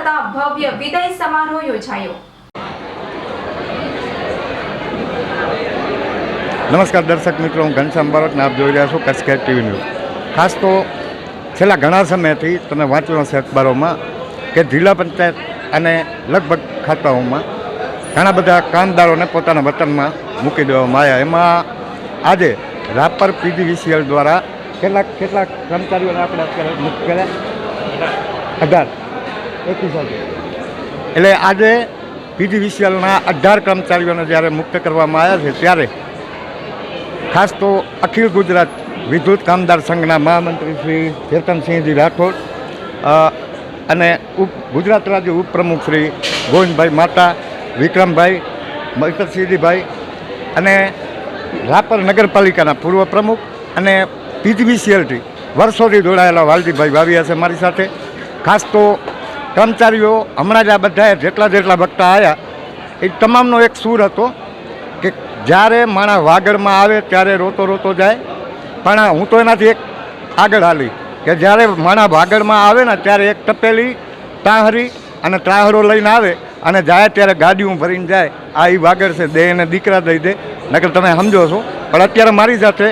થતા ભવ્ય વિદાય સમારોહ યોજાયો. નમસ્કાર દર્શક મિત્રો, હું ઘનશ્યામ બારોટને આપ જોઈ રહ્યા છો કચ્છ ટીવી ન્યૂઝ ખાસ તો છેલ્લા ઘણા સમયથી તમે વાંચ્યું હશે અખબારોમાં કે જિલ્લા પંચાયત અને લગભગ ખાતાઓમાં ઘણા બધા કામદારોને પોતાના વતનમાં મૂકી દેવામાં આવ્યા. એમાં આજે રાપર પીજીવીસીએલ દ્વારા કેટલાક કેટલાક કર્મચારીઓને આપણે અત્યારે મુક્ત કર્યા અઢાર. એકવીસ એટલે આજે પીજીવીસીએલના અઢાર કર્મચારીઓને જ્યારે મુક્ત કરવામાં આવ્યા છે, ત્યારે ખાસ તો અખિલ ગુજરાત વિદ્યુત કામદાર સંઘના મહામંત્રી શ્રી ચેતનસિંહજી રાઠોડ અને ઉપ, ગુજરાત રાજ્ય ઉપપ્રમુખ શ્રી ગોવિંદભાઈ માતા, વિક્રમભાઈ, મહિતરસિંહજીભાઈ અને રાપર નગરપાલિકાના પૂર્વ પ્રમુખ અને પીજીવીસીએલથી વર્ષોથી જોડાયેલા વાલજીભાઈ વાવિયા છે મારી સાથે. ખાસ તો કર્મચારીઓ હમણાં જ આ બધાએ જેટલા જેટલા વક્તા આવ્યા એ તમામનો એક સૂર હતો કે જ્યારે માણસ વાગડમાં આવે ત્યારે રોતો રોતો જાય. પણ હું તો એનાથી એક આગળ હાલી કે જ્યારે માણસ વાગડમાં આવે ને ત્યારે એક તપેલી તાહરી અને ત્રાહરો લઈને આવે અને જાય ત્યારે ગાડીઓ ભરીને જાય. આ એ વાગડ છે, દે એને દીકરા દઈ દે. નકર તમે સમજો છો. પણ અત્યારે મારી સાથે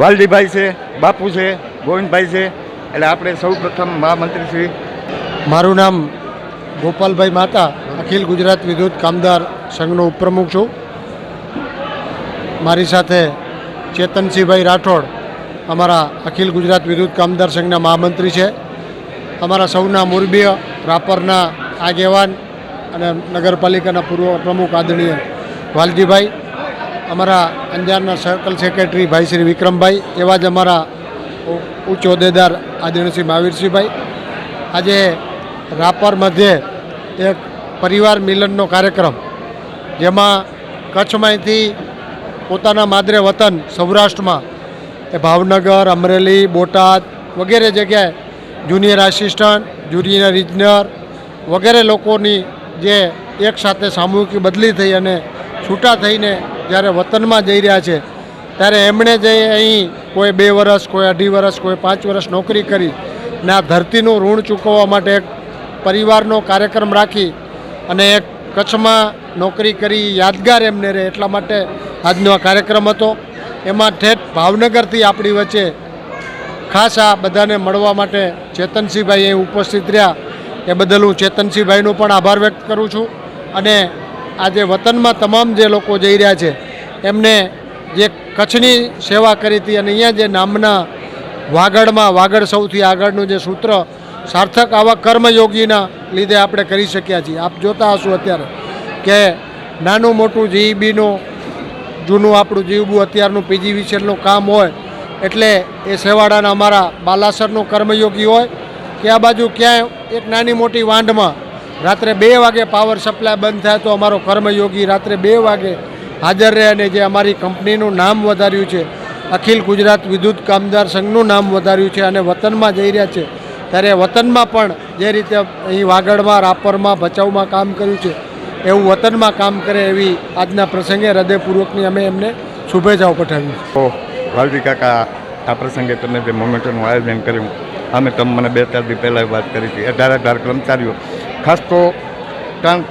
વાલજીભાઈ છે, બાપુ છે, ગોવિંદભાઈ છે. એટલે આપણે સૌ પ્રથમ મહામંત્રી શ્રી મારું નામ ગોપાલભાઈ માતા, અખિલ ગુજરાત વિદ્યુત કામદાર સંઘનો ઉપપ્રમુખ છું. મારી સાથે ચેતનસિંહભાઈ રાઠોડ, અમારા અખિલ ગુજરાત વિદ્યુત કામદાર સંઘના મહામંત્રી છે. અમારા સૌના મોરબીય, રાપરના આગેવાન અને નગરપાલિકાના પૂર્વ પ્રમુખ આદરણીય વાલજીભાઈ, અમારા અંજારના સર્કલ સેક્રેટરી ભાઈ શ્રી વિક્રમભાઈ, એવા જ અમારા ઉચ્ચ હોદ્દેદાર આદરણીય શ્રી મહાવીરસિંહભાઈ. આજે રાપર મધ્યે એક પરિવાર મિલનનો કાર્યક્રમ, જેમાં કચ્છમાંથી પોતાના માદરે વતન સૌરાષ્ટ્રમાં એ ભાવનગર, અમરેલી, બોટાદ વગેરે જગ્યાએ જુનિયર આસિસ્ટન્ટ, જુનિયર ઇજનર વગેરે લોકોની જે એક સાથે સામૂહિક બદલી થઈ અને છૂટા થઈને જ્યારે વતનમાં જઈ રહ્યા છે, ત્યારે એમણે જે અહીં કોઈ બે વર્ષ કોઈ અઢી વર્ષ કોઈ પાંચ વર્ષ નોકરી કરી, ને આ ધરતીનું ઋણ ચૂકવવા માટે એક પરિવારનો કાર્યક્રમ રાખી અને કચ્છમાં નોકરી કરી યાદગાર એમને રહે એટલા માટે આજનો આ કાર્યક્રમ હતો. એમાં ઠેઠ ભાવનગરથી આપણી વચ્ચે ખાસ આ બધાને મળવા માટે ચેતનસિંહભાઈ અહીં ઉપસ્થિત રહ્યા. એ બદલ હું ચેતનસિંહભાઈનો પણ આભાર વ્યક્ત કરું છું અને આજે વતનમાં તમામ જે લોકો જઈ રહ્યા છે, એમને જે કચ્છની સેવા કરી હતી અને અહીંયા જે નામના વાગડમાં વાગડ સૌથી આગળનું જે સૂત્ર સાર્થક આવા કર્મયોગીના લીધે આપણે કરી શક્યા છીએ. આપ જોતા હશો અત્યારે કે નાનું મોટું જીઈબીનું, જૂનું આપણું જીવબું અત્યારનું પીજી વિશેનું કામ હોય, એટલે એ સેવાડાના અમારા બાલાસરનું કર્મયોગી હોય, કે આ બાજુ ક્યાંય એક નાની મોટી વાંઢમાં રાત્રે બે વાગે પાવર સપ્લાય બંધ થાય તો અમારો કર્મયોગી રાત્રે બે વાગે હાજર રહે અને જે અમારી કંપનીનું નામ વધાર્યું છે, અખિલ ગુજરાત વિદ્યુત કામદાર સંઘનું નામ વધાર્યું છે અને વતનમાં જઈ રહ્યા છે ત્યારે વતનમાં પણ જે રીતે અહીં વાગડમાં, રાપરમાં, ભચાઉમાં કામ કર્યું છે, એવું વતનમાં કામ કરે એવી આજના પ્રસંગે હૃદયપૂર્વકની અમે એમને શુભેચ્છાઓ પઠાવી તો વાલજી કાકા, આ પ્રસંગે તમે જે મોમેન્ટનું આયોજન કર્યું, અમે તમે મને બે, ચાર દી પહેલાં વાત કરી હતી. અઢાર અઢાર કર્મચારીઓ. ખાસ તો ત્રણ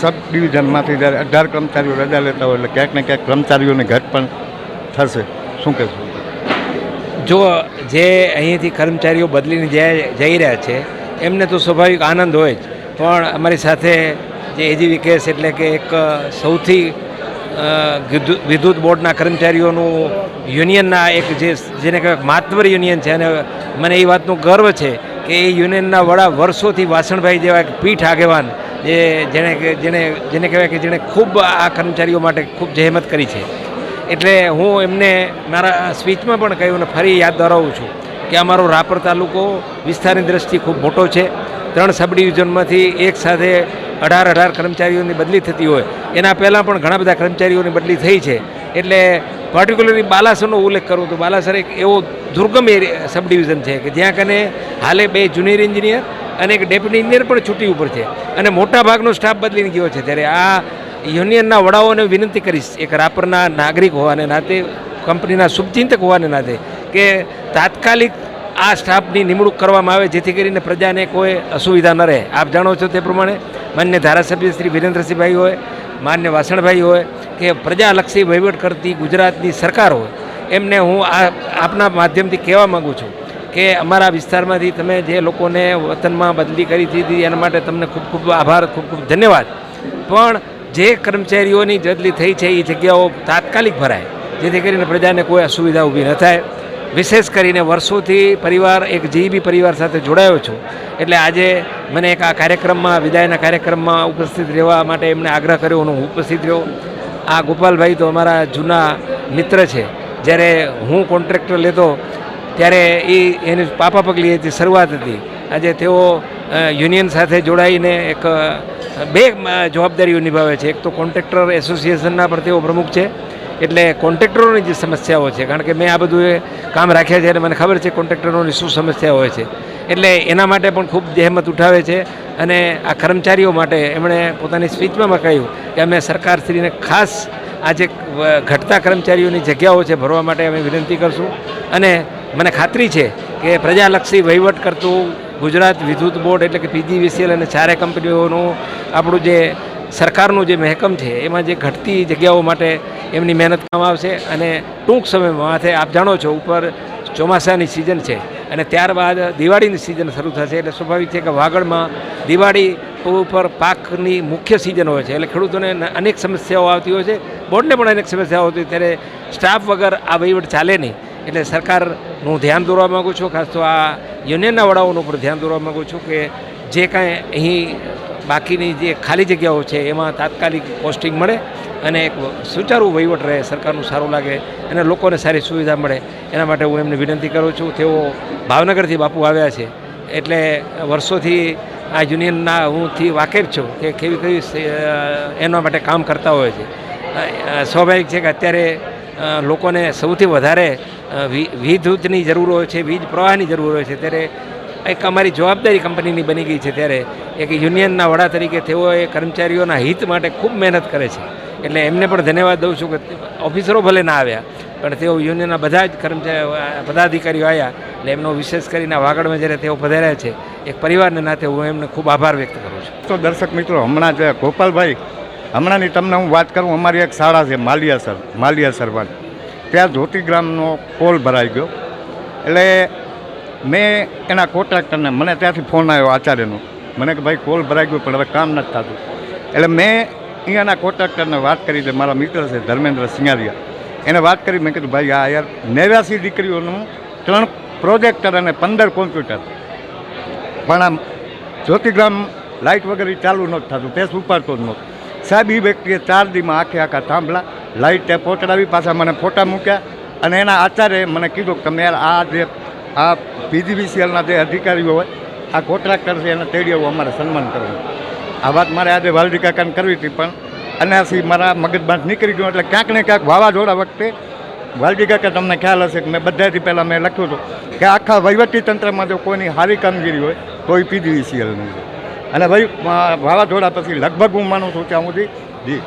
સબ ડિવિઝનમાંથી જ્યારે અઢાર કર્મચારીઓ રજા લેતા હોય એટલે ક્યાંક ને ક્યાંક કર્મચારીઓની ઘટ પણ થશે. શું કહેશું? જો જે અહીંયાથી કર્મચારીઓ બદલીને જઈ રહ્યા છે, એમને તો સ્વાભાવિક આનંદ હોય જ. પણ અમારી સાથે જે એજી કેસ એટલે કે એક સૌથી વિદ્યુત બોર્ડના કર્મચારીઓનું યુનિયનના એક જે જેને કહેવાય માતવર યુનિયન છે, અને મને એ વાતનું ગર્વ છે કે એ યુનિયનના વડા વર્ષોથી વાસણભાઈ જેવા એક પીઠ આગેવાન, જે જેણે જેને જેને કહેવાય કે જેણે ખૂબ આ કર્મચારીઓ માટે ખૂબ જહેમત કરી છે. એટલે હું એમને મારા સ્પીચમાં પણ કહ્યું ને ફરી યાદ દોરાવું છું કે અમારો રાપર તાલુકો વિસ્તારની દ્રષ્ટિએ ખૂબ મોટો છે. ત્રણ સબ ડિવિઝનમાંથી એક સાથે અઢાર અઢાર કર્મચારીઓની બદલી થતી હોય. એના પહેલાં પણ ઘણા બધા કર્મચારીઓની બદલી થઈ છે. એટલે પર્ટિક્યુલરલી બાલાસરનો ઉલ્લેખ કરું તો બાલાસર એક એવો દુર્ગમ એરિયા સબ ડિવિઝન છે કે જ્યાં કને હાલે બે જુનિયર એન્જિનિયર અને એક ડેપ્યુટી એન્જિનિયર પણ છૂટી ઉપર છે. અને મોટા ભાગનો સ્ટાફ બદલીને ગયો છે. ત્યારે આ યુનિયનના વડાઓને વિનંતી કરીશ એક રાપરના નાગરિક હોવાને નાતે, કંપનીના શુભચિંતક હોવાને નાતે, કે તાત્કાલિક આ સ્ટાફની નિમણૂક કરવામાં આવે, જેથી કરીને પ્રજાને કોઈ અસુવિધા ન રહે. આપ જાણો છો તે પ્રમાણે માન્ય ધારાસભ્ય શ્રી વિરેન્દ્રસિંહભાઈ હોય, માન્ય વાસણભાઈ હોય, કે પ્રજાલક્ષી વહીવટ કરતી ગુજરાતની સરકાર હોય, એમને હું આ આપના માધ્યમથી કહેવા માગું છું કે અમારા વિસ્તારમાંથી તમે જે લોકોને વતનમાં બદલી કરી દીધી, એના માટે તમને ખૂબ ખૂબ આભાર, ખૂબ ખૂબ ધન્યવાદ. પણ જે કર્મચારીઓની બદલી થઈ છે એ જગ્યાઓ તાત્કાલિક ભરાય. જેથી કરીને પ્રજાને કોઈ અસુવિધા ઊભી ન થાય. વિશેષ કરીને વર્ષોથી પરિવાર, એક જીબી પરિવાર સાથે જોડાયો છું. એટલે આજે મને એક આ કાર્યક્રમમાં, વિદાયના કાર્યક્રમમાં ઉપસ્થિત રહેવા માટે એમને આગ્રહ કર્યો હું ઉપસ્થિત રહ્યો. આ ગોપાલભાઈ તો અમારા જૂના મિત્ર છે. જ્યારે હું કોન્ટ્રાક્ટર લેતો, ત્યારે એ એની પાપા પગલી હતી, શરૂઆત હતી. આજે તેઓ યુનિયન સાથે જોડાઈને એક બે જવાબદારીઓ નિભાવે છે. એક તો કોન્ટ્રાક્ટર એસોસિએશનના પણ તેઓ પ્રમુખ છે. એટલે કોન્ટ્રાક્ટરોની જે સમસ્યાઓ છે, કારણ કે મેં આ બધું કામ રાખ્યા છે અને મને ખબર છે કોન્ટ્રાક્ટરોની શું સમસ્યા હોય છે. એટલે એના માટે પણ ખૂબ જહેમત ઉઠાવે છે અને આ કર્મચારીઓ માટે એમણે પોતાની સ્પીચમાં કહ્યું કે અમે સરકારશ્રીને ખાસ આ જે ઘટતા કર્મચારીઓની જગ્યાઓ છે ભરવા માટે અમે વિનંતી કરશું. અને મને ખાતરી છે કે પ્રજાલક્ષી વહીવટ કરતું ગુજરાત વિદ્યુત બોર્ડ એટલે કે પીજીવીસીએલ અને ચારે કંપનીઓનું આપણું જે સરકારનું જે મહેકમ છે, એમાં જે ઘટતી જગ્યાઓ માટે એમની મહેનત કામ આવશે અને ટૂંક સમયમાં માથે આપ જાણો છો, ઉપર ચોમાસાની સિઝન છે અને ત્યારબાદ દિવાળીની સિઝન શરૂ થશે એટલે સ્વાભાવિક છે કે વાગડમાં દિવાળી ઉપર પાકની મુખ્ય સિઝન હોય છે. એટલે ખેડૂતોને અનેક સમસ્યાઓ આવતી હોય છે. બોર્ડને પણ અનેક સમસ્યાઓ આવતી ત્યારે સ્ટાફ વગર આ વહીવટ ચાલે નહીં. એટલે સરકારનું ધ્યાન દોરવા માગું છું, ખાસ તો આ યુનિયનના વડાઓનું પણ ધ્યાન દોરવા માગું છું કે જે કાંઈ અહીં બાકીની જે ખાલી જગ્યાઓ છે એમાં તાત્કાલિક પોસ્ટિંગ મળે અને એક સુચારુ વહીવટ રહે, સરકારનું સારું લાગે અને લોકોને સારી સુવિધા મળે. એના માટે હું એમને વિનંતી કરું છું. તેઓ ભાવનગરથી બાપુ આવ્યા છે. એટલે વર્ષોથી આ યુનિયનના હુંથી વાકેફ છું કે કેવી કેવી એના માટે કામ કરતા હોય છે. સ્વાભાવિક છે કે અત્યારે લોકોને સૌથી વધારે અ, વી- વિદ્યુતની જરૂર હોય છે વીજ પ્રવાહની જરૂર હોય છે ત્યારે એક અમારી જવાબદારી કંપનીની બની ગઈ છે ત્યારે એક યુનિયનના વડા તરીકે તેઓએ કર્મચારીઓના હિત માટે ખૂબ મહેનત કરે છે. એટલે એમને પણ ધન્યવાદ દઉં છું કે ઓફિસરો ભલે ના આવ્યા પણ તેઓ યુનિયનના બધા જ કર્મચારી પદાધિકારીઓ આવ્યા એટલે એમનો વિશેષ કરીને વાગડમાં જ્યારે તેઓ પધાર્યા છે એક પરિવારને નાતે હું એમને ખૂબ આભાર વ્યક્ત કરું છું. તો દર્શક મિત્રો હમણાં જ ગોપાલભાઈ હમણાંની તમને હું વાત કરું અમારી એક શાળા છે માલિયાસર માલિયા વાત ત્યાં જ્યોતિગ્રામનો કોલ ભરાઈ ગયો. એટલે મેં એના કોન્ટ્રાક્ટરને, મને ત્યાંથી ફોન આવ્યો આચાર્યનો. મને કે, ભાઈ, કોલ ભરાઈ ગયો, પણ હવે કામ નથી થતું. એટલે મેં અહીંયાના કોન્ટ્રાક્ટરને વાત કરી છે મારા મિત્ર છે ધર્મેન્દ્ર સિંગારિયા એને વાત કરી, મેં કીધું, ભાઈ, આ યાર નેવ્યાસી દીકરીઓનું ત્રણ પ્રોજેક્ટર અને પંદર કોમ્પ્યુટર. પણ આમ જ્યોતિગ્રામ લાઇટ વગેરે ચાલુ નહોતું થતું પેસ ઉપાડતો જ નહોતો. સાહેબ એ વ્યક્તિએ ચાર દીમાં આખે આખા થાંભલા લાઇટ પહોંચડાવી પાછા મને ફોટા મૂક્યા અને એના આચાર્યે મને કીધું કે તમે આ જે, આ પીજીવીસીએલના જે અધિકારીઓ હોય, આ કોન્ટ્રાક્ટર છે, એને તેડીઓ અમારે સન્માન કરવું. આ વાત મારે આજે વાલજી કાકાને કરવી હતી, પણ એનાથી મારા મગજમાં નીકળી ગયું, એટલે ક્યાંક ને ક્યાંક વાવાઝોડા વખતે વાલજી કાકા તમને ખ્યાલ હશે કે મેં બધાથી પહેલાં મેં લખ્યું હતું કે આખા વહીવટી તંત્રમાં જો કોઈની સારી કામગીરી હોય તો એ પીજીવીસીએલની. છે અને ભાઈ વાવાઝોડા પછી લગભગ હું માનું છું ત્યાં સુધી, જી.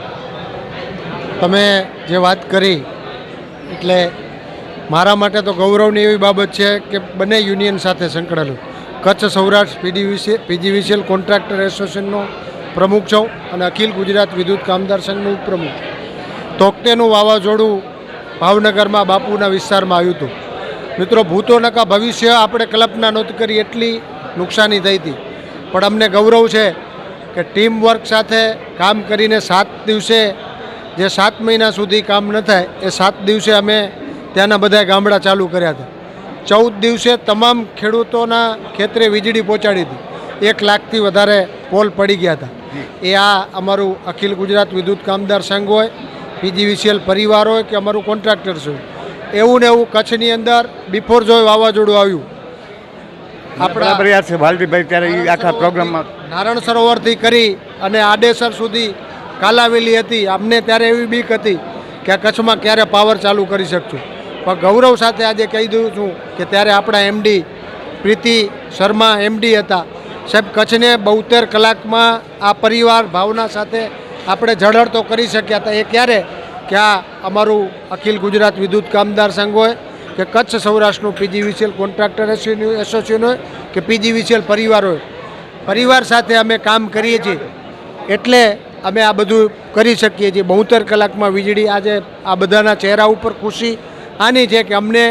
તમે જે વાત કરી, એટલે મારા માટે તો ગૌરવની એવી બાબત છે કે બંને યુનિયન સાથે સંકળાયેલું. Kutch Saurashtra PDVC, PGVCL contractor એસોસિએશનનો પ્રમુખ છું અને અખિલ ગુજરાત વિદ્યુત કામદાર સંઘનું ઉપપ્રમુખ. તોકટેનું વાવાઝોડું ભાવનગરમાં બાપુના વિસ્તારમાં આવ્યું હતું. મિત્રો, ભૂતો નકા ભવિષ્ય આપણે કલ્પના નહોતી કરી એટલી નુકસાની થઈ હતી. પણ અમને ગૌરવ છે કે ટીમ વર્ક સાથે કામ કરીને સાત દિવસે જે સાત મહિના સુધી કામ ન થાય એ સાત દિવસે અમે ત્યાંના બધા ગામડા ચાલુ કર્યા હતા. ચૌદ દિવસે તમામ ખેડૂતોના ખેતરે વીજળી પહોંચાડી હતી. એક લાખથી વધારે પોલ પડી ગયા હતા. એ આ અમારું અખિલ ગુજરાત વિદ્યુત કામદાર સંઘ હોય પીજીવીસીએલ પરિવાર હોય કે અમારું કોન્ટ્રાક્ટર્સ હોય એવું ને એવું કચ્છની અંદર બિફોર જોય વાવાઝોડું આવ્યું. આપણા પ્રયાસ છે વાલજીભાઈ ત્યારે આખા પ્રોગ્રામમાં નારણ સરોવરથી કરી અને આડેસર સુધી કાલાવેલી હતી. અમને ત્યારે એવી બીક હતી કે આ કચ્છમાં ક્યારે પાવર ચાલુ કરી શકશું. પણ ગૌરવ સાથે આજે કહી દઉં છું કે ત્યારે આપણા એમડી પ્રીતિ શર્મા એમડી હતા. સાહેબ, કચ્છને બોતેર કલાકમાં આ પરિવાર ભાવના સાથે આપણે ઝળહળતો કરી શક્યા હતા. એ ક્યારે? કે આ અમારું અખિલ ગુજરાત વિદ્યુત કામદાર સંઘ હોય, કે કચ્છ સૌરાષ્ટ્રનું પીજીવીસીએલ કોન્ટ્રાક્ટર એસોસિએશન હોય, કે પીજીવીસીએલ પરિવાર હોય. પરિવાર સાથે અમે કામ કરીએ છીએ. એટલે અમે આ બધું કરી શકીએ છીએ. બહુતર કલાકમાં વીજળી આજે આ બધાના ચહેરા ઉપર ખુશી. આની છે કે અમને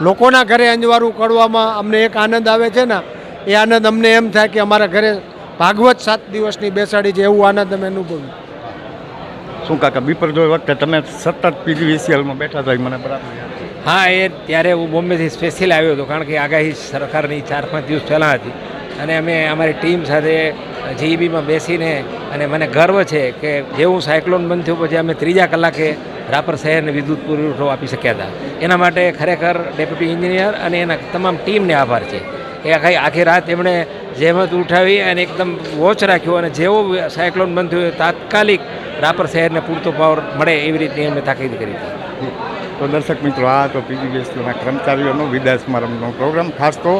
લોકોના ઘરે અંજવારું કરવામાં અમને એક આનંદ આવે છે ને એ આનંદ અમને એમ થાય કે અમારા ઘરે ભાગવત સાત દિવસની બેસાડી છે એવું આનંદ અમે અનુભવ્યું શું કાકા બીપરજોય વખતે તમે સતત પીજીવીસીએલમાં બેઠા હતા મને બરાબર હા એ ત્યારે હું બોમ્બેથી સ્પેશિયલ આવ્યો હતો કારણ કે આગાહી સરકારની ચાર પાંચ દિવસ પહેલાં હતી. અને અમે અમારી ટીમ સાથે જીઈબીમાં બેસીને અને મને ગર્વ છે કે જેવું સાયક્લોન બંધ થયું, પછી અમે ત્રીજા કલાકે રાપર શહેરને વિદ્યુત પુરવઠો આપી શક્યા હતા. એના માટે ખરેખર ડેપ્યુટી એન્જિનિયર અને એના તમામ ટીમને આભાર છે. એ આખી આખી રાત એમણે જહેમત ઉઠાવી અને એકદમ વોચ રાખ્યો અને જેવો સાયક્લોન બંધ થયું, તાત્કાલિક રાપર શહેરને પૂરતો પાવર મળે એવી રીતની અમે તાકીદ કરી હતી. તો દર્શક મિત્રો, આ તો પીજીવીએસના કર્મચારીઓનો વિદાય સમારંભનો પ્રોગ્રામ ખાસ તો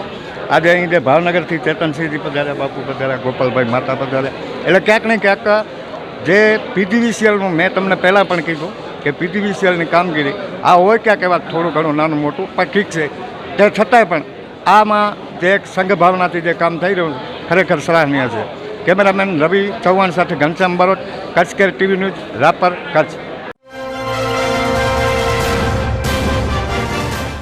આજે અહીં જે ભાવનગરથી ચેતનસિંહજી પધાર્યા, બાપુ પધાર્યા, ગોપાલભાઈ માતા પધાર્યા. એટલે ક્યાંક ને ક્યાંક જે પીજીવીસીએલનું મેં તમને પહેલાં પણ કીધું કે પીજીવીસીએલની કામગીરી આ હોય ક્યાંક એવા થોડું ઘણું નાનું મોટું, પણ ઠીક છે. તે છતાંય પણ આમાં જે એક સંઘ ભાવનાથી જે કામ થઈ રહ્યું છે, ખરેખર સરાહનીય છે. કેમેરામેન રવિ ચૌહાણ સાથે Ghanshyam Barot, Kutch care TV news, Rapar, Kutch.